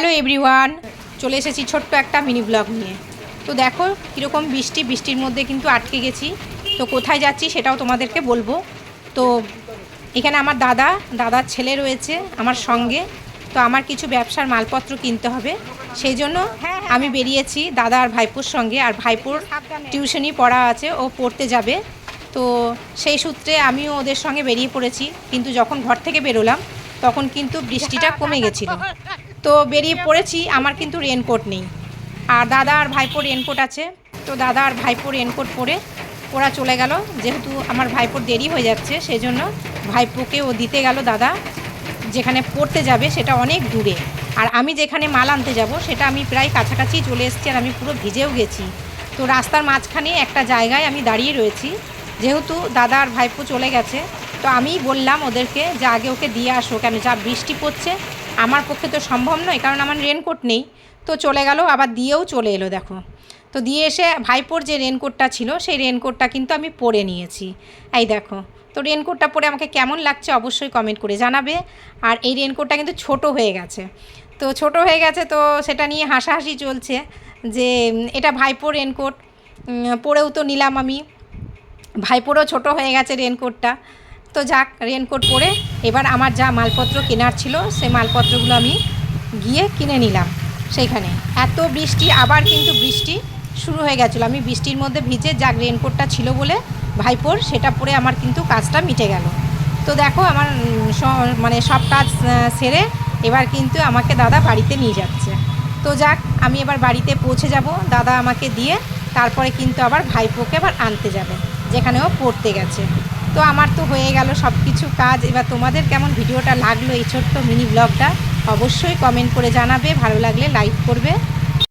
Hello everyone চলে এসেছি ছোট্ট একটা মিনি ব্লগ নিয়ে। তো দেখো, কীরকম বৃষ্টি, বৃষ্টির মধ্যে কিন্তু আটকে গেছি। তো কোথায় যাচ্ছি সেটাও তোমাদেরকে বলব। তো এখানে আমার দাদা, দাদার ছেলে রয়েছে আমার সঙ্গে। তো আমার কিছু ব্যবসার মালপত্র কিনতে হবে। সেই জন্য আমি বেরিয়েছি দাদা আর ভাইপোর সঙ্গে। আর ভাইপোর টিউশনি পড়া আছে, ও পড়তে যাবে। তো সেই সূত্রে আমিও ওদের সঙ্গে বেরিয়ে পড়েছি। কিন্তু যখন ঘর থেকে বেরোলাম, তখন কিন্তু বৃষ্টিটা কমে গেছিল। তো বেরিয়ে পড়েছি, আমার কিন্তু রেনকোট নেই। আর দাদা আর ভাইপোর রেনকোট আছে। তো দাদা আর ভাইপোর রেনকোট পরে ওরা চলে গেল, যেহেতু আমার ভাইপোর দেরি হয়ে যাচ্ছে সেই জন্য ভাইপোকে ও দিতে গেল দাদা। যেখানে পড়তে যাবে সেটা অনেক দূরে। আর আমি যেখানে মাল আনতে যাব, সেটা আমি প্রায় কাছাকাছি চলে এসেছি আর আমি পুরো ভিজেও গেছি। তো রাস্তার মাঝখানে একটা জায়গায় আমি দাঁড়িয়ে রয়েছি। যেহেতু দাদা আর ভাইপো চলে গেছে, তো আমি বললাম ওদেরকে যে আগে ওকে দিয়ে আসো, কেন যা বৃষ্টি পড়ছে আমার পক্ষে তো সম্ভব নয়, কারণ আমার রেনকোট নেই। তো চলে গেল, আবার দিয়েও চলে এলো, দেখো। তো দিয়ে এসে ভাইপোর যে রেনকোটটা ছিল, সেই রেনকোটটা কিন্তু আমি পরে নিয়েছি। এই দেখো, তো রেনকোটটা পরে আমাকে কেমন লাগছে অবশ্যই কমেন্ট করে জানাবে। আর এই রেনকোটটা কিন্তু ছোট হয়ে গেছে। তো ছোট হয়ে গেছে, তো সেটা নিয়ে হাসাহাসি চলছে যে, এটা ভাইপোর রেনকোট পরেও তো নিলাম আমি। ভাইপোরও ছোট হয়ে গেছে রেনকোটটা তো যাক রেনকোট পরে এবার আমার যা মালপত্র কেনার ছিল, সে মালপত্রগুলো আমি গিয়ে কিনে নিলাম সেইখানে। এত বৃষ্টি, আবার কিন্তু বৃষ্টি শুরু হয়ে গেছিল। আমি বৃষ্টির মধ্যে ভিজে যাক রেনকোটটা ছিল বলে ভাইপোর, সেটা পরে আমার কিন্তু কাজটা মিটে গেল। তো দেখো আমার মানে সব কাজ সেরে এবার কিন্তু আমাকে দাদা বাড়িতে নিয়ে যাচ্ছে। তো যাক, আমি এবার বাড়িতে পৌঁছে যাব। দাদা আমাকে দিয়ে তারপরে কিন্তু আবার ভাইপোকে আবার আনতে যাবে, যেখানে ও পড়তে গেছে। তো আমার তো হয়ে গেল সব কিছু কাজ। এবার তোমাদের কেমন ভিডিওটা লাগল এই ছোট্ট মিনি ব্লগটা অবশ্যই কমেন্ট করে জানাবে। ভালো লাগলে লাইক করবে।